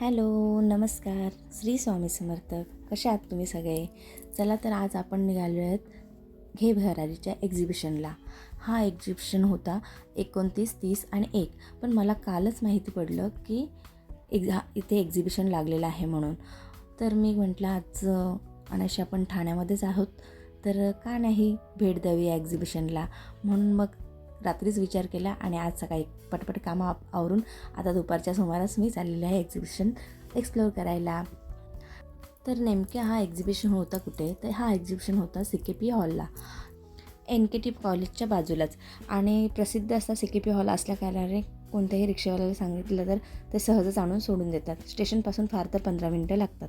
Hello नमस्कार. श्री स्वामी समर्थक कसे आहात तुम्ही सगळे? चला तर आज आपण निघालो आहेत घे भरारीच्या एक्झिबिशनला हा एक्झिबिशन होता एकोणतीस तीस आणि एक. पण मला कालच माहिती पडलं की एक्झा इथे एक्झिबिशन लागलेलं आहे म्हणून. तर मी म्हटलं आज अनाशी आपण ठाण्यामध्येच आहोत. तर का नाही भेट द्यावी या एक्झिबिशनला म्हणून मग रात्रीच विचार केला आणि आज सकाळी पटपट कामं आवरून आता दुपारच्या सुमारास मी चाललेले आहे एक्झिबिशन एक्सप्लोअर करायला. तर नेमक्या हा एक्झिबिशन होता कुठे? तर हा एक्झिबिशन होता सी के पी हॉलला एन के टी कॉलेजच्या बाजूलाच. आणि प्रसिद्ध असा सी के पी हॉल असल्याकारणाने कोणत्याही रिक्षावाल्याला सांगितलं तर ते सहजच आणून सोडून देतात. स्टेशनपासून फार तर पंधरा मिनटं लागतात.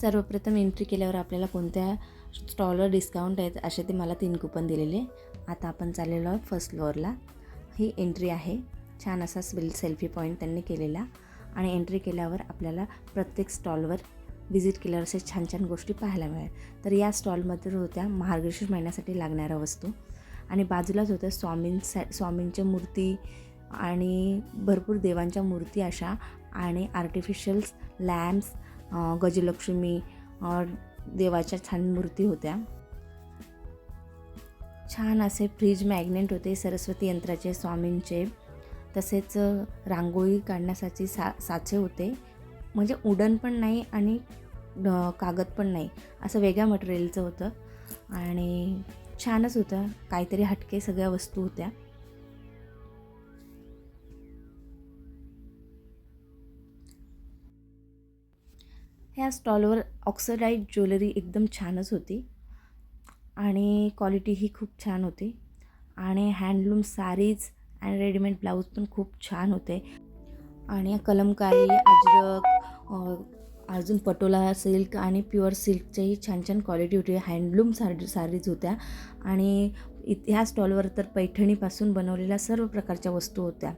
सर्वप्रथम एंट्री केल्यावर आपल्याला कोणत्या स्टॉलवर डिस्काउंट आहेत असे ते मला तीन कुपन दिलेले. आता आपण चाललेलो आहोत फर्स्ट फ्लोअरला ही एंट्री आहे. छान असा सेल सेल्फी पॉईंट त्यांनी केलेला. आणि एंट्री केल्यावर आपल्याला प्रत्येक स्टॉलवर व्हिजिट केल्यावर असे छान छान गोष्टी पाहायला मिळेल. तर या स्टॉलमध्ये होत्या मार्गशीर्ष महिन्यासाठी लागणाऱ्या वस्तू. आणि बाजूलाच होत्या स्वामींसा स्वामींच्या मूर्ती आणि भरपूर देवांच्या मूर्ती अशा आणि आर्टिफिशियल्स लॅम्प्स गजलक्ष्मी देवाच्या छान मूर्ती होत्या. छान असे फ्रीज मॅग्नेट होते सरस्वती यंत्राचे स्वामींचे. तसेच रांगोळी काढण्यासाठी सा साचे होते. म्हणजे उडन पण नाही आणि कागद पण नाही. असं वेगळ्या मटेरियलचं होतं. आणि छानच होतं. काहीतरी हटके सगळ्या वस्तू होत्या. ह्या स्टॉलवर ऑक्सिडाईज ज्वेलरी एकदम छानच होती. आणि क्वालिटी ही खूप छान होती. आणि हँडलूम सारीज आणि रेडीमेड ब्लाऊज पण खूप छान होते. आणि कलमकारी अजरक अजून पटोला सिल्क आणि प्युअर सिल्कच्याही छान छान क्वालिटी होती. हँडलूम साडी साडीज होत्या. आणि इत ह्या स्टॉलवर तर पैठणीपासून बनवलेल्या सर्व प्रकारच्या वस्तू होत्या.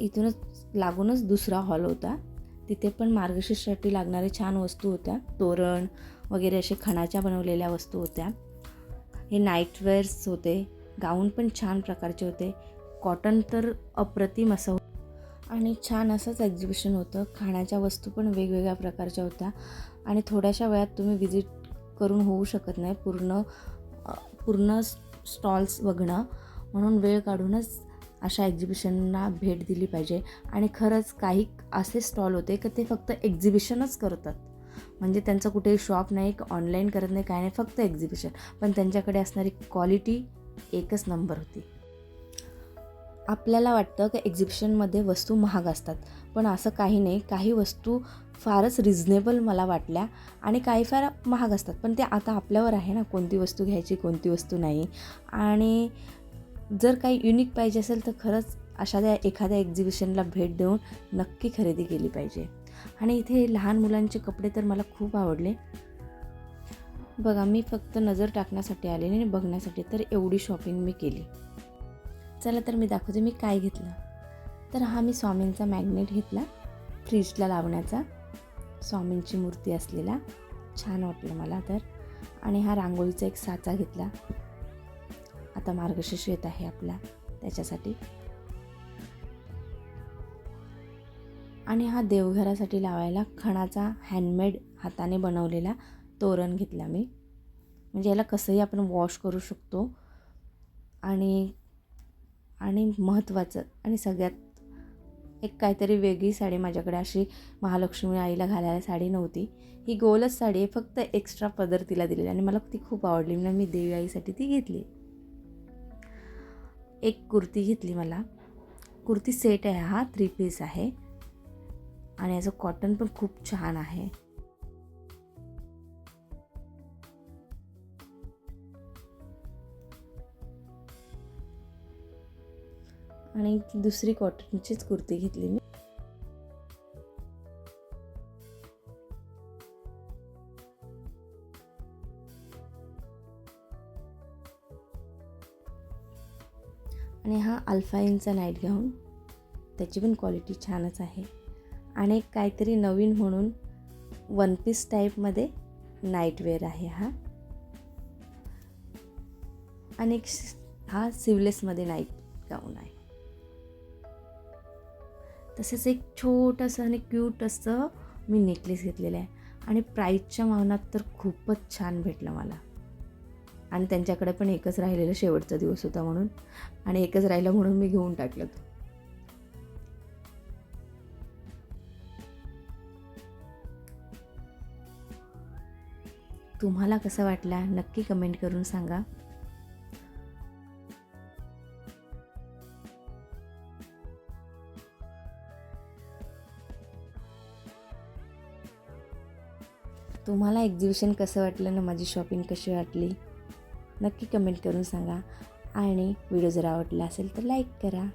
इथूनच लागूनच दुसरा हॉल होता. तिथे पण मार्गशीर्षसाठी लागणारे छान वस्तू होत्या. तोरण वगैरे असे खणाच्या बनवलेल्या वस्तू होत्या. हे नाईटवेअर्स होते. गाऊन पण छान प्रकारचे होते. कॉटन तर अप्रतिम असं होतं. आणि छान असंच एक्झिबिशन होतं. खाण्याच्या वस्तू पण वेगवेगळ्या प्रकारच्या होत्या. आणि थोड्याशा वेळात तुम्ही विजिट करून होऊ शकत नाही. पूर्ण पूर्ण स्टॉल्स बघणं. म्हणून वेळ काढूनच अशा एक्झिबिशनना भेट दिली पाहिजे. आणि खरंच काही असे स्टॉल होते की ते फक्त एक्झिबिशनच करतात. म्हणजे त्यांचं कुठेही शॉप नाही ऑनलाईन करत नाही काय नाही फक्त एक्झिबिशन पण त्यांच्याकडे असणारी क्वालिटी एकच नंबर होती. आपल्याला वाटतं की एक्झिबिशनमध्ये वस्तू महाग असतात. पण असं काही नाही. काही वस्तू फारच रिझनेबल मला वाटल्या आणि काही फार महाग असतात. पण ते आता आपल्यावर आहे ना. कोणती वस्तू घ्यायची कोणती वस्तू नाही. आणि जर काही युनिक पाहिजे असेल तर खरंच अशा त्या एखाद्या एक्झिबिशनला भेट देऊन नक्की खरेदी केली पाहिजे. आणि इथे लहान मुलांचे कपडे तर मला खूप आवडले. बघा मी फक्त नजर टाकण्यासाठी आले आणि बघण्यासाठी तर एवढी शॉपिंग मी केली. चला तर मी दाखवते मी काय घेतलं. तर हा मी स्वामींचा मॅग्नेट घेतला फ्रीजला लावण्याचा. स्वामींची मूर्ती असलेला. छान वाटलं मला तर. आणि हा रांगोळीचा एक साचा घेतला. आता मार्गशीर्ष येत आहे आपला. त्याच्यासाठी. आणि हा देवघरासाठी लावायला खणाचा हँडमेड हाताने बनवलेला तोरण घेतला मी. म्हणजे याला कसंही आपण वॉश करू शकतो. आणि आणि महत्त्वाचं आणि सगळ्यात एक काहीतरी वेगळी साडी माझ्याकडे अशी महालक्ष्मी आईला घालायला साडी नव्हती. ही गोलच साडी आहे फक्त एक्स्ट्रा पदर तिला दिलेली आणि मला ती खूप आवडली. म्हणून मी देवी आईसाठी ती घेतली. एक कुर्ती घेतली मला. कुर्ती सेट आहे हा थ्री पीस आहे. आणि याचं कॉटन पण खूप छान आहे. आणि दुसरी कॉटनचीच कुर्ती घेतली मी. आणि हा अल्फाईनचा नाईट गाऊन त्याची पण क्वालिटी छानच आहे. आणि एक काहीतरी नवीन म्हणून वन पीस टाईपमध्ये नाईटवेअर आहे हा. आणि एक हा सिवलेसमध्ये नाईट गाऊन आहे. तसेच एक छोटंसं आणि क्यूट असं मी नेकलेस घेतलेलं आहे. आणि प्राईजच्या मानात तर खूपच छान भेटलं मला. आणि त्यांच्याकडे पण एकच राहिलेला शेवटचा दिवस होता म्हणून. आणि एकच राहिला म्हणून मी घेऊन टाकलं तो. तुम्हाला कसा वाटला? नक्की कमेंट करून सांगा. तुम्हाला एक्झिबिशन कसं वाटलं? ना माझी शॉपिंग कशी वाटली? नक्की कमेंट करून सांगा. आणि व्हिडिओ जर आवडला असेल तर लाईक करा.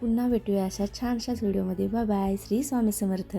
पुन्हा भेटूया अशा छानशाच व्हिडिओमध्ये. Bye bye. श्री स्वामी समर्थ.